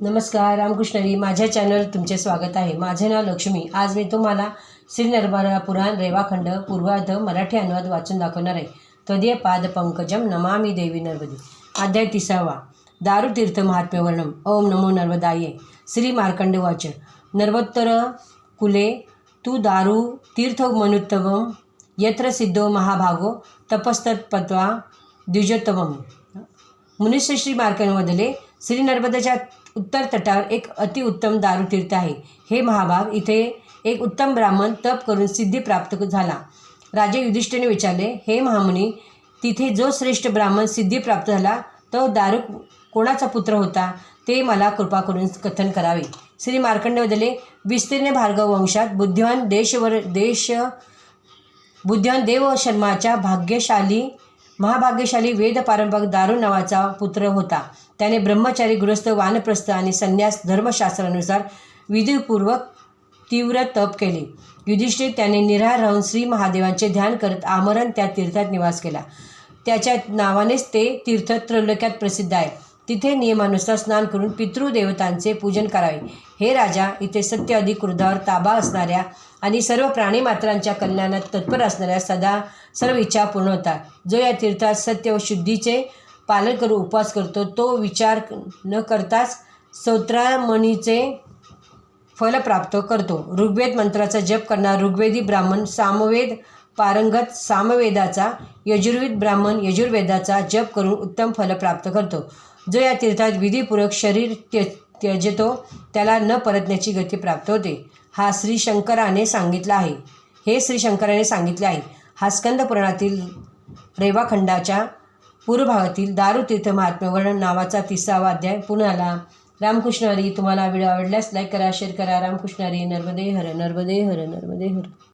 नमस्कार रामकृष्णरी माझ्या चॅनल तुमचे स्वागत आहे. माझे नाव लक्ष्मी. आज मी तुम्हाला श्री नर्मदा पुराण रेवाखंड पूर्वार्ध मराठी अनुवाद वाचून दाखवणार आहे. त्वदीय पाद पंकजम नमामी देवी नर्मदी. अध्याय तिसावा. दारुतीर्थ महात्म्यवर्णम. ओम नमो नर्मदाये. श्री मार्कंड वाच नर्वोत्तर कुले तू दारू तीर्थ मनुत्तवम यत्र सिद्धो महाभागो तपस्तत्पत्वा द्विजोत्तमम मुनिश्री श्री मार्कंडमधले श्री नर्मदेच्या उत्तर तटावर एक अतिउत्तम दारुतीर्थ आहे. हे महाभाग इथे एक उत्तम ब्राह्मण तप करून सिद्धी प्राप्त झाला. राजे युधिष्ठिरने विचारले हे महामुनी तिथे जो श्रेष्ठ ब्राह्मण सिद्धी प्राप्त झाला तो दारू कोणाचा पुत्र होता? ते मला कृपा करून कथन करावे. श्री मार्कंडमधले विस्तीर्ण भार्गव वंशात बुद्धिवान देशवर देश बुद्धिवान देव शर्माच्या भाग्यशाली महाभाग्यशाली वेद पारंपरिक दारू नावाचा पुत्र होता. त्याने ब्रह्मचारी गृहस्थ वानप्रस्थ आणि संन्यास धर्मशास्त्रानुसार विधीपूर्वक तीव्र तप केले. युधिष्ठिर त्याने निराहार राहून श्री महादेवांचे ध्यान करत आमरण त्या तीर्थात निवास केला. त्याच्या नावानेच ते तीर्थ त्रैलोक्यात प्रसिद्ध आहे. तिथे नियमानुसार स्नान करून पितृदेवतांचे पूजन करावे. हे राजा इथे सत्य अधिक ताबा असणाऱ्या आणि सर्व प्राणीमात्रांच्या कल्याणात तत्पर असणाऱ्या सदा सर्व इच्छा पूर्ण होतात. जो या तीर्थात सत्य व शुद्धीचे पालन करून उपवास करतो तो विचार न करताच स्तोत्रामणीचे फल प्राप्त करतो. ऋग्वेद मंत्राचा जप करणारा ऋग्वेदी ब्राह्मण सामवेद पारंगत सामवेदाचा यजुर्वेद ब्राह्मण यजुर्वेदाचा जप करून उत्तम फल प्राप्त करतो. जो या तीर्थात विधीपूर्वक शरीर त्य त्यजतो त्याला न परतण्याची गती प्राप्त होते. हा श्री शंकराने सांगितला आहे. हे श्री शंकराने सांगितले आहे. हा स्कंद पुराणातील रेवाखंडाच्या पूर्व भागातील दारुतीर्थ महात्म्य वर्णन नावाचा तिसावा अध्याय पुन्हा आला. रामकृष्ण हरी तुम्हाला व्हिडिओ आवडल्यास लाईक करा शेअर करा. रामकृष्ण हरी नर्मदे हर नर्मदे हर नर्मदे हर.